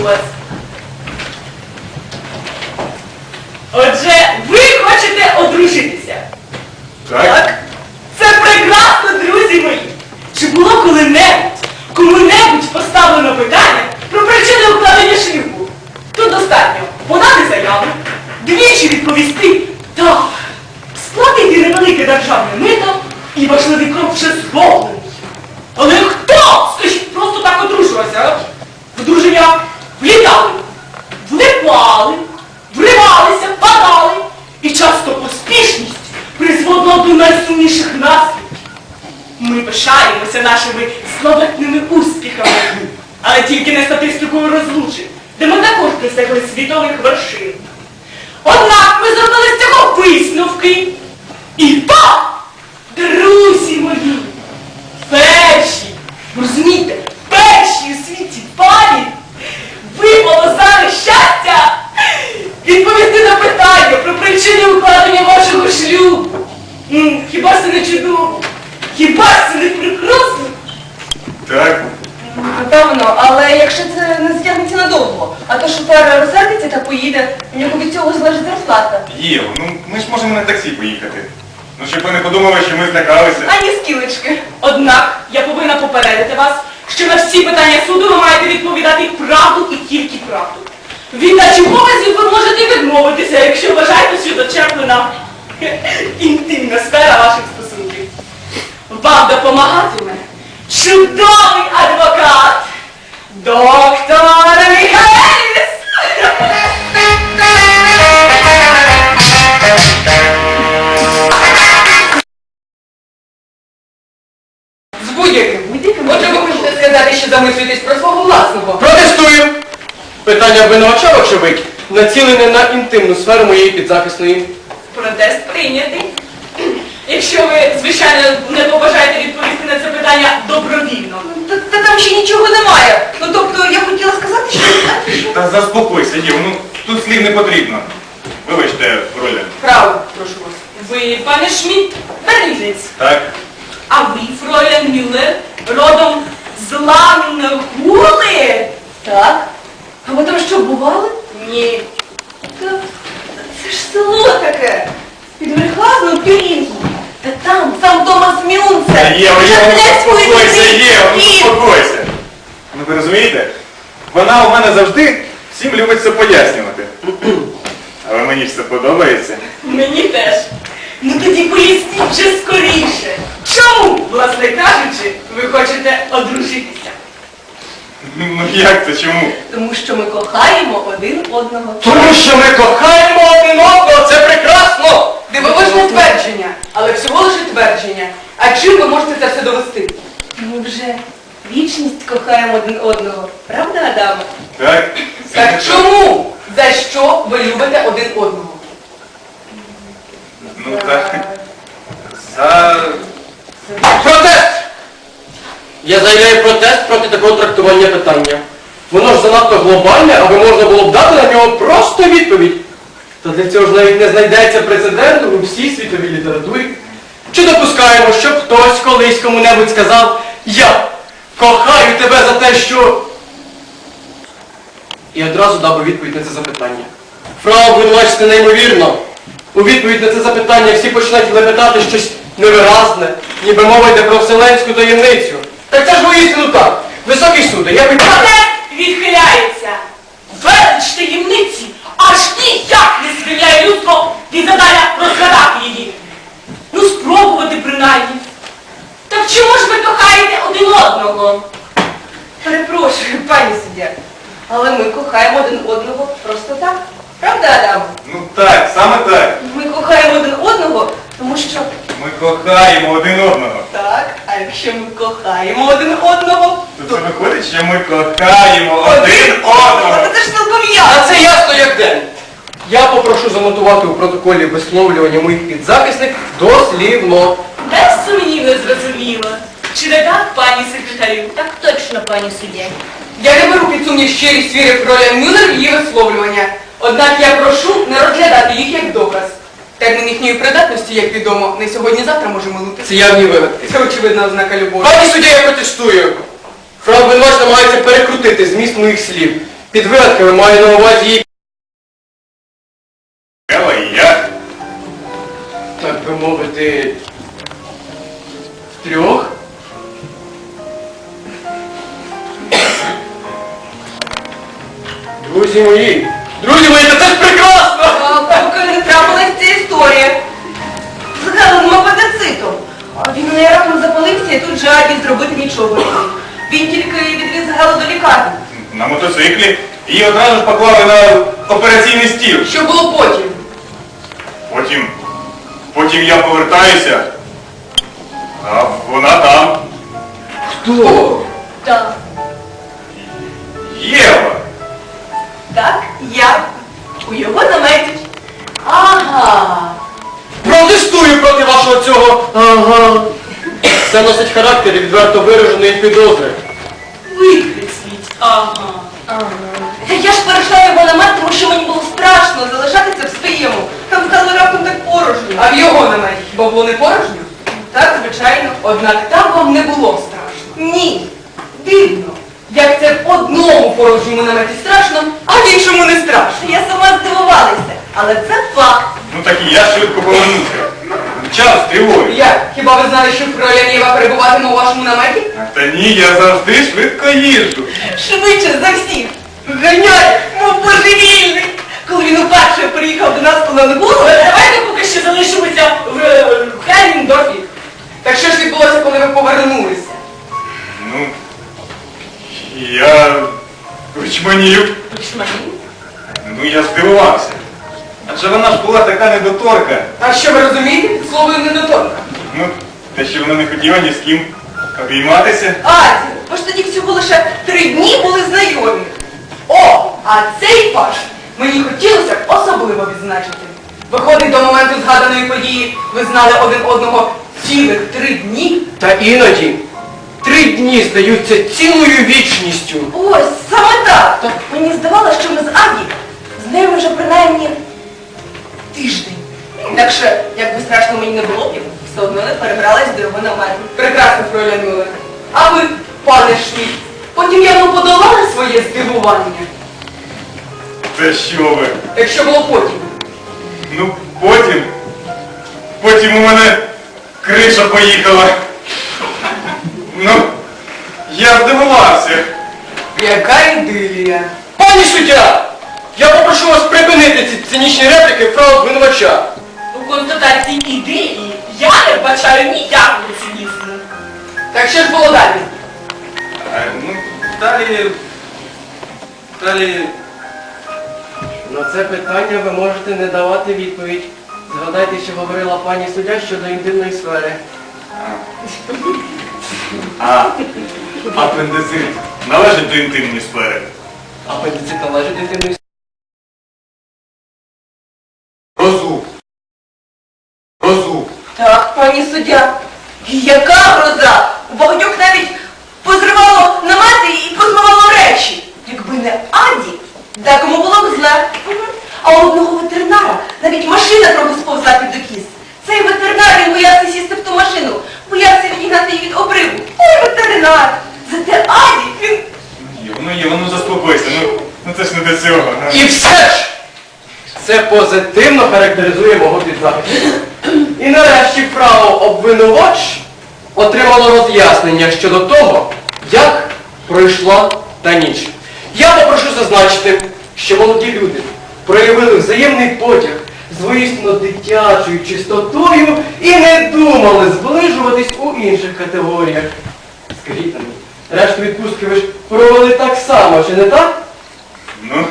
прошу вас. Отже, ви хочете одружитися. Так? Це прекрасно, друзі мої! Чи було коли-небудь, кому-небудь поставлено питання про причини укладення шлюбу? Тут достатньо подати заяву, двічі відповісти так, сплатити невелике державне мито і важливий крок вже зроблений. Але хто, скажіть, просто так одружувався? а? В одруження влітали, влипали, вривалися, падали, і часто поспішність призводила до найсумніших наслідків. Ми пишаємося нашими славетними успіхами, але тільки не статистикою розлучень, де ми також досягли світових вершин. Однак ми зробили з цього висновки. І так, друзі мої, перші, розумієте, перші у світі пані випало зараз щастя відповісти на питання про причини укладення вашого шлюбу. Хіба це не чудово? Хіба це не прекрасно? Так. Напевно, але якщо це не затягнеться надовго, а то шофер розсердиться та поїде, у нього від цього залежить зарплата. Єво, ну ми ж можемо на таксі поїхати. Ну щоб ви не подумали, що ми злякалися. Ані скілечки. Однак я повинна попередити вас, що на всі питання суду ви маєте відповідати правду і тільки правду. Від дачі показів ви можете відмовитися, якщо вважаєте, що дочерплена інтимна сфера ваших стосунків. Вам допомагатиме чудовий адвокат, доктор замислюєтесь про свого власного. Протестую! Питання обвинувача, очевидь, націлене на інтимну сферу моєї підзахисної. Протест прийнятий. Якщо ви, звичайно, не побажаєте відповісти на це питання добровільно. Та, та там ще нічого немає. Ну тобто я хотіла сказати, що... Та заспокойся, Єво, ну тут слів не потрібно. Вибачте, Роля. Право, прошу вас. Ви, пане Шмідт, берлінець, Так? а ви, фройлен Мюллер, родом з Лангули? Так. А ви там що, бували? Ні. Та, це ж село таке. Під Верхазном Пірінку. Та там, сам Томас Та Мюнце. Єво, ну Вже заспокойся, ну дні. Ну ви розумієте? Вона у мене завжди всім любить все пояснювати. Але мені ж це подобається. Мені теж. Ну тоді поясніть вже скоріше. Чому, власне кажучи, ви хочете одружитися? Ну як це, чому? Тому що ми кохаємо один одного. Тому що ми кохаємо один одного, це прекрасно! Дивовижне твердження, але всього лише твердження. А чим ви можете це все довести? Ми вже вічність кохаємо один одного. Правда, Адаме? Так? Так чому? За що ви любите один одного? Ну так. За... Я заявляю протест проти такого трактування питання. Воно ж занадто глобальне, аби можна було б дати на нього просто відповідь. Та для цього ж навіть не знайдеться прецеденту у всій світовій літературі. Чи допускаємо, щоб хтось колись кому-небудь сказав Я кохаю тебе за те, що. І одразу дав би відповідь на це запитання. Фрау обвинувачити неймовірно. У відповідь на це запитання всі починають лепетати щось невиразне, ніби мова йде про вселенську таємницю. Так це ж воістину так. Високий суд, я би... Протест відхиляється. Велич таємниці аж ніяк не звільняє людство від завдання розгадати її. Ну спробувати принаймні. Так чому ж ви кохаєте один одного? Перепрошую, пані суддя. Але ми кохаємо один одного просто так. Правда, Адам? Ну так, саме так. Ми кохаємо один одного, тому що Ми кохаємо один одного. так, а якщо ми кохаємо один одного, То це виходить, що ми кохаємо один одного. Та це ж цілком А ясно. це ясно як день. Я попрошу занотувати у протоколі висловлювання моїх підзахисних дослівно. Безсумнівно зрозуміло. Чи не так, пані секретарю? Так точно, пані суддя. Я не беру під сумнів щирість віри Фроля Мюллер в її висловлювання. Однак я прошу не розглядати їх як доказ. Термін їхньої придатності, як відомо, не сьогодні-завтра може минути. Це явні вигадки. Це очевидна ознака любові. Пані суддя, я протестую. Фрау обвинувачена намагається перекрутити зміст моїх слів. Під вигадками маю на увазі її, трьох. Друзі мої! Друзі мої, це ж прекрасно! Поки не трапилась ця історія. Згаданим апендицитом. А Він не раптом запалився і тут же Аді зробити нічого не міг. Він тільки відвіз Галу до лікарні. На мотоциклі. Її одразу ж поклали на операційний стіл. Що було потім? Потім. Потім я повертаюся. Вона там. Хто? Так. Єва. Так, я. У його наметі. Ага. Протестую проти вашого цього. Ага. Це носить характер відверто вираженої підозри. Викресліть. Ага. Я ж перейшла його намет, тому що мені було страшно залишатися в своєму. Там стало раптом так порожньо. А в його наметі хіба було не порожньо? Так, звичайно. Однак там вам не було страшно. Ні. Дивно. Як це в одному порожньому наметі страшно, а в іншому не страшно. Я сама здивувалася, але це факт. Ну так і я швидко повернуся. Час тривоги. Як? Хіба ви знали, що кроля Єва перебуватиме у вашому наметі? Та ні, я завжди швидко їжджу. Швидше за всіх. Ганяє, мов божевільний. Коли він уперше приїхав до нас, коли не було, Давайте поки що залишимося в е, Хелінгдорфі. Так що ж відбулося, коли ви повернулися? Ну, я очманів. Почмані. Ну я здивувався. Адже вона ж була така недоторка. А що ви розумієте під словою недоторка? Ну, те, що вона не хотіла ні з ким обійматися. Аді, ви ж тоді всього лише три дні були знайомі. О, а цей факт мені хотілося б особливо відзначити. Виходить, до моменту згаданої події ви знали один одного цілих три дні. Та іноді три дні здаються цілою вічністю. Ось, саме так. Мені здавалося, що ми з Аді з нею вже принаймні тиждень. Інакше, як би страшно мені не було б, я все одно не перебралась до його намету. Прекрасно, Фроля Мюллер. А ви, пане Шміт, потім явно подолали своє здивування. Це що ви? Якщо було потім. Ну, потім. Потім у мене криша поїхала. Ну, я здивувався. Яка ідилія. Пані суддя! Я попрошу вас припинити ці цинічні репліки про обвинувача. У констатації ідеї я не бачаю ніякого цинізму. Так що ж було далі? А, ну, далі. Далі. На це питання ви можете не давати відповідь. Згадайте, що говорила пані суддя щодо інтимної сфери. А, апендицит належить до інтимної сфери. Апендицит належить до інтимної сфери. Розуб. Розуб. Так, пані суддя. Яка гроза! У багатьох навіть позривало намети і позмивало речі. Якби не Аді, декому було б зле. А у одного ветеринара навіть машина трохи сповзла під докіс. Цей ветеринар він боявся сісти в ту машину, боявся відігнати її від обриву. Ой, ветеринар! Зате Аді, він Ну є, ну заспокойся, ну, ну це ж не до цього. ну. І все ж! Це позитивно характеризує мого підзахисника. І нарешті право обвинувач отримало роз'яснення щодо того, як пройшла та ніч. Я попрошу зазначити, що молоді люди проявили взаємний потяг з воїстину дитячою чистотою і не думали зближуватись у інших категоріях. Скажіть мені, решту відпустки ви ж провели так само, чи не так? Ну.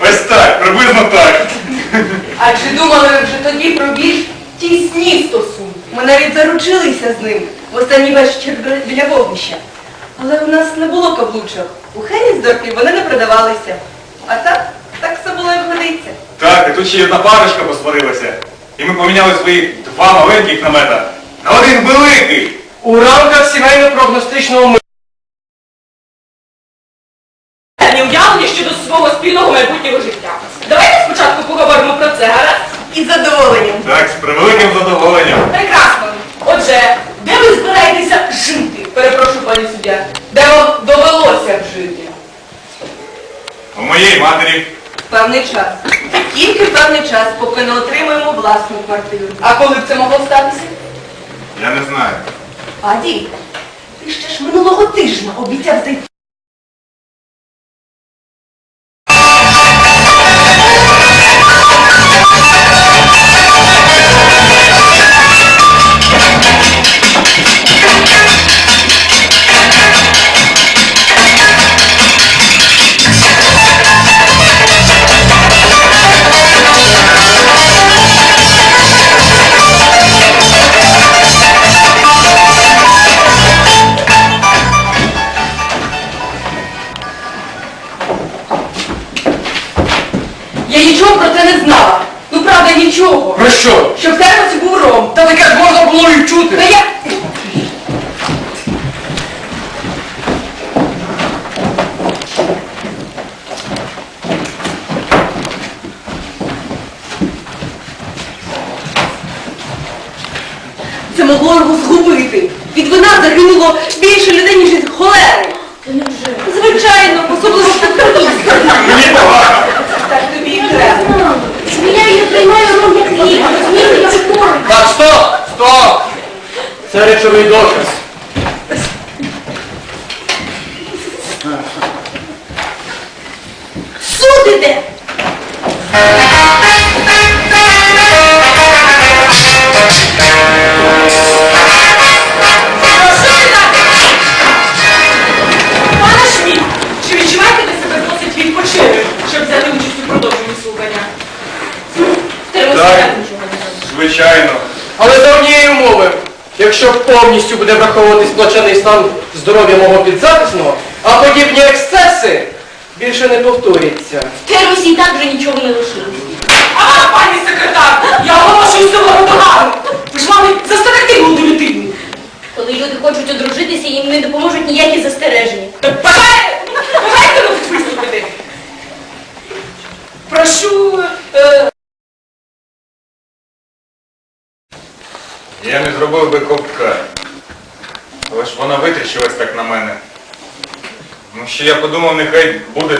Ось так, приблизно так. А чи думали ви вже тоді про більш тісні стосунки? Ми навіть заручилися з ним в останній вечір біля вогнища. Але в нас не було каблучок. У Хеннісдорфі вони не продавалися. А так, так все було як годиться. Так, і тут ще й одна парочка посварилася. І ми поміняли свої два маленьких намета на один великий. У рамках сімейно-прогностичного ми... Уявлення щодо свого спільного майбутнього життя. Давайте спочатку поговоримо про це, гаразд? Із задоволенням. Так, з превеликим задоволенням. Прекрасно. Отже, де ви збираєтеся жити? перепрошую, пані суддя, де вам довелося б жити? У моєї матері. Певний час. Тільки певний час, поки не отримаємо власну квартиру. А коли б це могло статися? Я не знаю. Аді, ти ще ж минулого тижня обіцяв зайти. Загинуло більше людей, ніж від холери. Звичайно, особливо в. Мені погано. Так тобі і треба. Я її приймаю ром як лік, розумієте. Так, стоп! Стоп! Це речовий доказ. Судите! Пане звичайно. Але за однієї умови, якщо повністю буде враховуватись плачений стан здоров'я мого підзаписного, а подібні ексцеси більше не повторяться. В терусі так вже нічого не лишилось. А, пані секретар, я оголошую цього догану. Ви ж мали застерегти молоду людину. Коли люди хочуть одружитися, їм не допоможуть ніякі застереження. Так бажаєте, бажаєте ви тут виступити? Прошу, е, Я не зробив би ковтка. Але ж вона витріщилась так на мене. Ну ще я подумав, нехай буде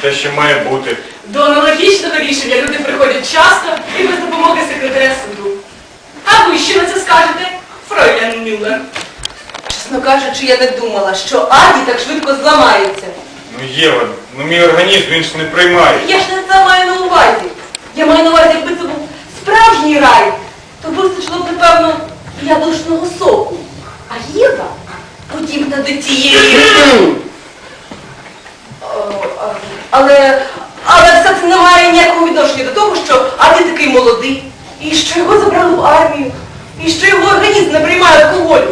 те, що має бути. до аналогічного рішення люди приходять часто і без допомоги секретаря суду. А ви що на це скажете, фройлян Мюллер? Чесно кажучи, я не думала, що Аді так швидко зламається. Ну Єва, ну мій організм він ж не приймає. Я ж не це маю на увазі. Я маю на увазі, якби це був справжній рай, то вистачило б, напевно, яблучного соку. А Єва подібна до тієї. Але, але все це не має ніякого відношення до того, що Аді такий молодий, і що його забрали в армію, і що його організм не приймає алкоголю.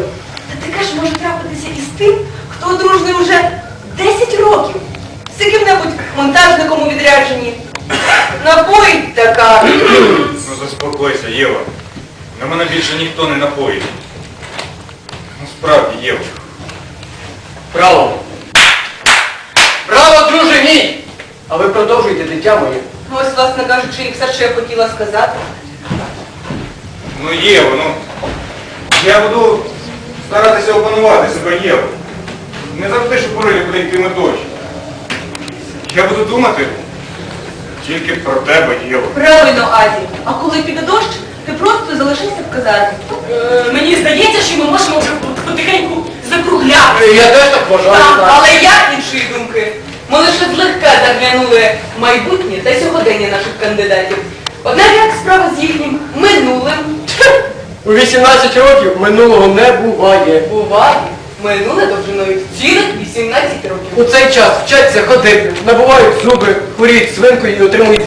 Та таке ж може трапитися і з тим, хто одружений вже 10 років. З яким-небудь монтажником у відрядженні. Напоїть така. Ну заспокойся, Єва. На мене більше ніхто не напоїть. Ну справді, Єва. Право. Право, друже мій! А ви продовжуйте, дитя моє. Ось, власне кажучи, і все, що я хотіла сказати. Ну Єва, ну. Я буду старатися опанувати себе, Єва. Не завжди ж порилі буде йти дощ. Я буду думати тільки про тебе, Єва. Правильно, Аді. А коли піде дощ, залишишся в казармі. Е, мені здається, що ми можемо вже потихеньку закруглятися. Я теж так вважаю. Так. але я іншої думки. Ми лише злегка заглянули в майбутнє та сьогодення наших кандидатів. Однак як справа з їхнім минулим У 18 років минулого не буває. буває минуле довжиною цілих 18 років. У цей час вчаться ходити, набувають зуби, хворіють свинкою і отримують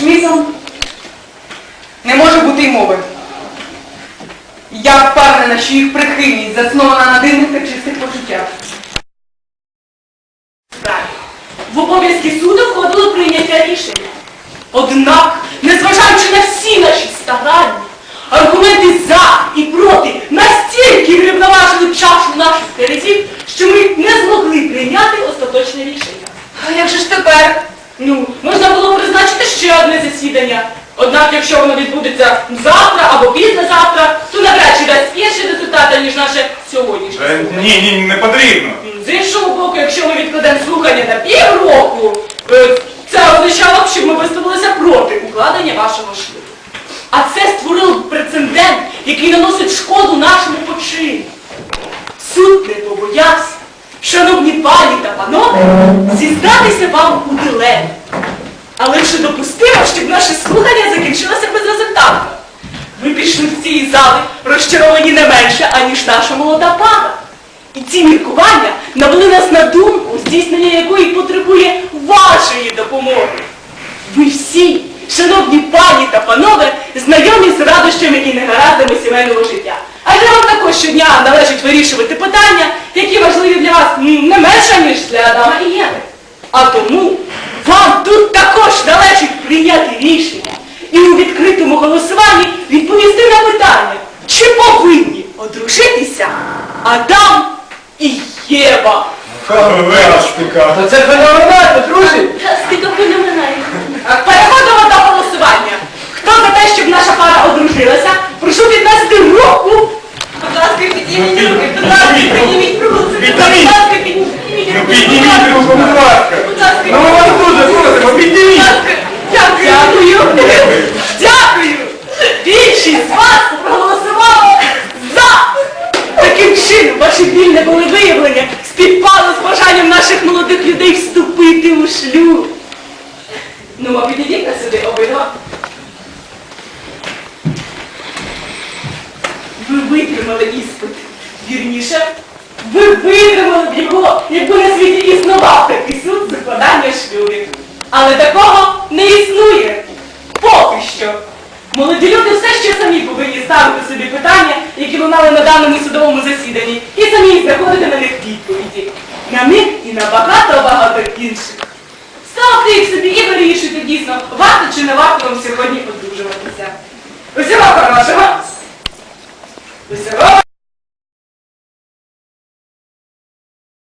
Євою Шмісом не може бути й мови. Я впевнена, що їх прихильність заснована на дивних та чистих почуттях. В обов'язки суду входило прийняття рішення. Однак, незважаючи на всі наші старання, аргументи за і проти настільки врівноважили чашу наших терезів, що ми не змогли прийняти остаточне рішення. А як же ж тепер? Ну, можна було призначити ще одне засідання. Однак, якщо воно відбудеться завтра або післязавтра, то навряд чи дасть інші результати, ніж наше сьогоднішнє. Е, слухання. Ні, ні, не потрібно. З іншого боку, якщо ми відкладемо слухання на півроку, е, це означало б, щоб ми виставилися проти укладення вашого шлюбу. А це створило б прецедент, який наносить шкоду нашому почину. Суд не побоявся, шановні пані та панове, зізнатися вам у дилемі. Але чи допустимо, щоб наше слухання закінчилося безрезультатно? Ви пішли з цієї зали розчаровані не менше, аніж наша молода пара. І ці міркування навели нас на думку, здійснення якої потребує вашої допомоги. Ви всі, шановні пані та панове, знайомі з радощами і негараздами сімейного життя. Адже вам також щодня належить вирішувати питання, які важливі для вас не менше, ніж для Адама і Єви. А тому вам тут також належить прийняти рішення і у відкритому голосуванні відповісти на питання, чи повинні одружитися Адам і Єва. Величка. Та це феноменально, друзі! Стика феноменальна. Переходимо до голосування. Хто за те, щоб наша пара одружилася, прошу піднести руку. Будь ласка, підніміть руки, будь ласка, підніміть руки. Підніміть. Будь Ну руку, будь ласка. Будь Ну підніміть. Дякую. Дякую. Більшість з вас проголосувало за. Таким чином, ваші вільне волевиявлення співпало з бажанням наших молодих людей вступити у шлюб. Ну, а підійдіть на сюди обидва. Ви витримали іспит. Вірніше, випитували б його, якби на світі існував такий суд закладання шлюбів. Але такого не існує. Поки що. Молоді люди все ще самі повинні ставити собі питання, які лунали на даному судовому засіданні, і самі знаходити на них відповіді. На них і на багато-багато інших. Ставте їх собі і вирішуйте дійсно, варто чи не варто вам сьогодні одружуватися. Усього хорошого! Усього!